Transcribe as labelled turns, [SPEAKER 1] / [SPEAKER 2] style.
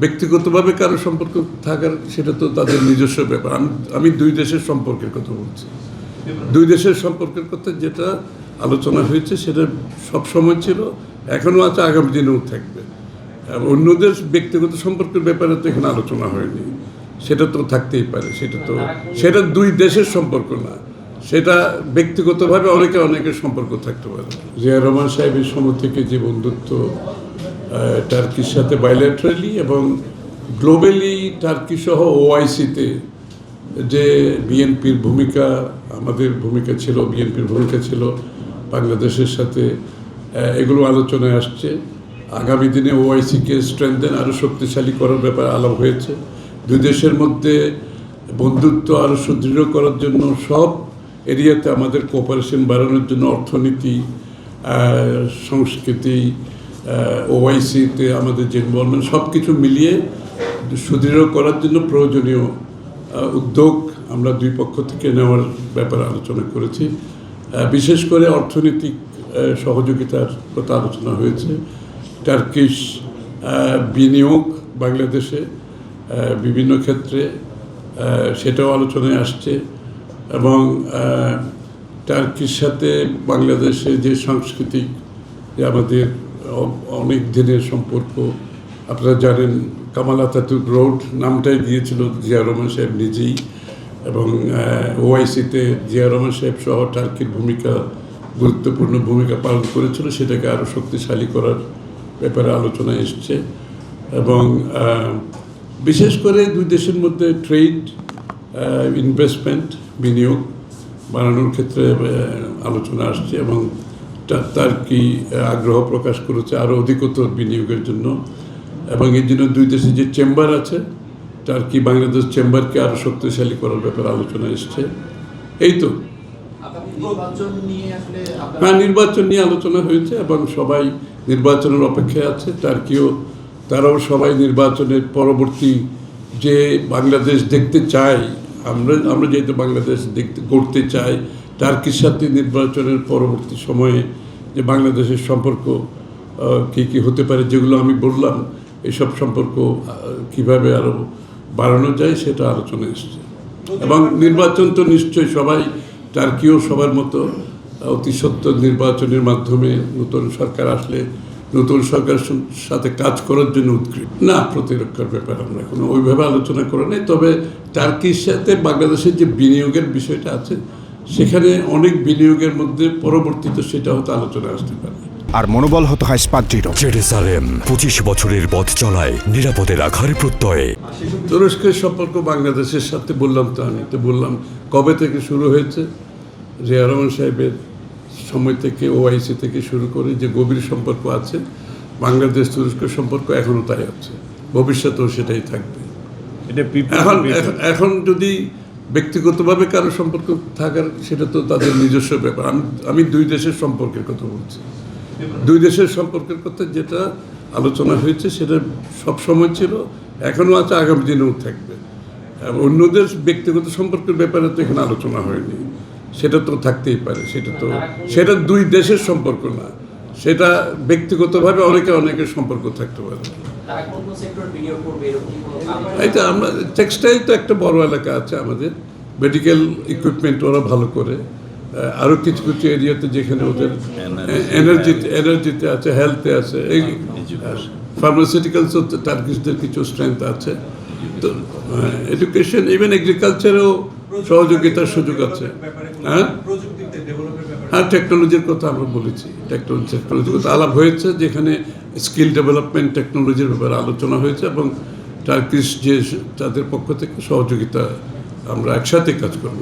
[SPEAKER 1] ব্যক্তিগতভাবে কারও সম্পর্ক থাকার, সেটা তো তাদের নিজস্ব ব্যাপার। আমি আমি দুই দেশের সম্পর্কের কথা বলছি। দুই দেশের সম্পর্কের কথা যেটা আলোচনা হয়েছে, সেটা সব সময় ছিল এখনও আছে, আগামী দিনেও থাকবে। অন্যদের ব্যক্তিগত সম্পর্কের ব্যাপারে তো এখানে আলোচনা হয়নি। সেটা তো থাকতেই পারে, সেটা তো, সেটা দুই দেশের সম্পর্ক না। সেটা ব্যক্তিগতভাবে অনেকে, অনেকের সম্পর্ক থাকতে পারে। জিয়া রহমান সাহেবের সময় থেকে যে বন্ধুত্ব টার্কির সাথে বাইল্যাটারালি এবং গ্লোবালি টার্কি সহ ওআইসিতে যে বিএনপির ভূমিকা, আমাদের ভূমিকা ছিল বিএনপির ভূমিকা ছিল, বাংলাদেশের সাথে এগুলো আলোচনায় আসছে। আগামী দিনে ওআইসিকে স্ট্রেংথেন আরও শক্তিশালী করার ব্যাপারে আলাপ হয়েছে। দুই দেশের মধ্যে বন্ধুত্ব আরও সুদৃঢ় করার জন্য সব এরিয়াতে আমাদের কোঅপারেশন বাড়ানোর জন্য অর্থনীতি সংস্কৃতি ওআইসিতে আমাদের যে ইনভলভমেন্ট সব কিছু মিলিয়ে সুদৃঢ় করার জন্য প্রয়োজনীয় উদ্যোগ আমরা দুই পক্ষ থেকে নেওয়ার ব্যাপারে আলোচনা করেছি। বিশেষ করে অর্থনৈতিক সহযোগিতার কথা আলোচনা হয়েছে। টার্কিশ বিনিয়োগ বাংলাদেশে বিভিন্ন ক্ষেত্রে সেটাও আলোচনায় আসছে এবং টার্কির সাথে বাংলাদেশে যে সাংস্কৃতিক যে আমাদের অনেক দিনের সম্পর্ক। আপনারা জানেন কামাল আতাতুর্ক রোড নামটাই দিয়েছিল জিয়া রহমান সাহেব নিজেই এবং ওআইসিতে জিয়া রহমান সাহেব সহ টার্কির ভূমিকা, গুরুত্বপূর্ণ ভূমিকা পালন করেছিল। সেটাকে আরও শক্তিশালী করার ব্যাপারে আলোচনা এসছে। এবং বিশেষ করে দুই দেশের মধ্যে ট্রেড ইনভেস্টমেন্ট বিনিয়োগ বাড়ানোর ক্ষেত্রে আলোচনা আসছে এবং তার কি আগ্রহ প্রকাশ করেছে আরও অধিকতর বিনিয়োগের জন্য। এবং এর জন্য দুই দেশে যে চেম্বার আছে তার কি বাংলাদেশ চেম্বারকে আরও শক্তিশালী করার ব্যাপারে আলোচনা এসছে। এই তো।
[SPEAKER 2] নির্বাচন নিয়ে
[SPEAKER 1] হ্যাঁ নির্বাচন নিয়ে আলোচনা হয়েছে এবং সবাই নির্বাচনের অপেক্ষায় আছে। তার টার্কিও তারাও সবাই নির্বাচনের পরবর্তী যে বাংলাদেশ দেখতে চাই আমরা আমরা যেহেতু বাংলাদেশ দেখতে করতে চাই টার্কির সাথে নির্বাচনের পরবর্তী সময়ে যে বাংলাদেশের সম্পর্ক কী কী হতে পারে যেগুলো আমি বললাম, এসব সম্পর্ক কীভাবে আরও বাড়ানো যায় সেটা আলোচনা এসছে। এবং নির্বাচন তো নিশ্চয়ই সবাই, টার্কিও সবার মতো, অতি সত্য নির্বাচনের মাধ্যমে নতুন সরকার আসলে, নতুন সরকারের সাথে কাজ করার জন্য উৎকৃষ্ট। না, প্রতিরক্ষার ব্যাপারে আমরা কোনো ওইভাবে আলোচনা করে নাই, তবে টার্কির সাথে বাংলাদেশের যে বিনিয়োগের বিষয়টা আছে সেখানে অনেক বিনিয়োগের মধ্যে পরবর্তীতে সেটা হয়তো আলোচনা আসতে পারে।
[SPEAKER 3] আর মনোবল হতে হয় স্পাত দৃঢ়
[SPEAKER 4] জেরুসালেম পঁচিশ বছরের পথ চলায় নিরাপদে রাখার প্রত্যয়ে।
[SPEAKER 1] তুরস্কের সম্পর্ক বাংলাদেশের সাথে বললাম তো আমি তো বললাম কবে থেকে শুরু হয়েছে? জিয়া রহমান সাহেবের সময় থেকে ওআইসি থেকে শুরু করে যে গভীর সম্পর্ক আছে বাংলাদেশ তুরস্কের সম্পর্ক এখনও তাই আছে। ভবিষ্যতেও সেটাই থাকবে। এখন- এখন যদি ব্যক্তিগতভাবে কারও সম্পর্ক থাকার, সেটা তো তাদের নিজস্ব ব্যাপার। আমি আমি দুই দেশের সম্পর্কের কথা বলছি। দুই দেশের সম্পর্কের কথা যেটা আলোচনা হয়েছে, সেটা সব সময় ছিল, এখনও আছে, আগামী দিনেও থাকবে। আর অন্যদের ব্যক্তিগত সম্পর্কের ব্যাপারে তো এখানে আলোচনা হয়নি। সেটা তো থাকতেই পারে, সেটা তো, সেটা দুই দেশের সম্পর্ক না। সেটা ব্যক্তিগতভাবে অনেকে অনেকের সম্পর্ক থাকতে পারে।
[SPEAKER 2] তারা কোন কোন সেক্টর বিনিয়োগ করবে এরকম কি কোনো কারণ
[SPEAKER 1] এটা আমরা টেক্সটাইল তো একটা বড় এলাকা আছে আমাদের। মেডিকেল ইকুইপমেন্ট ওরা ভালো করে। আরও কিছু কিছু এরিয়াতে যেখানে ওদের এনার্জিতে এনার্জিতে আছে। হেলথে আছে এই ফার্মাসিউটিক্যালসও টার্কিশদের কিছু স্ট্রেংথ আছে। তো এডুকেশন ইভেন এগ্রিকালচারেও সহযোগিতার সুযোগ আছে। হ্যাঁ? হ্যাঁ টেকনোলজির কথা আমরা বলেছি। টেকনোলজি টেকনোলজির কথা আলাপ হয়েছে, যেখানে স্কিল ডেভেলপমেন্ট টেকনোলজির ব্যাপারে আলোচনা হয়েছে এবং টার্কিশ যে তাদের পক্ষ থেকে সহযোগিতা আমরা একসাথে কাজ করব।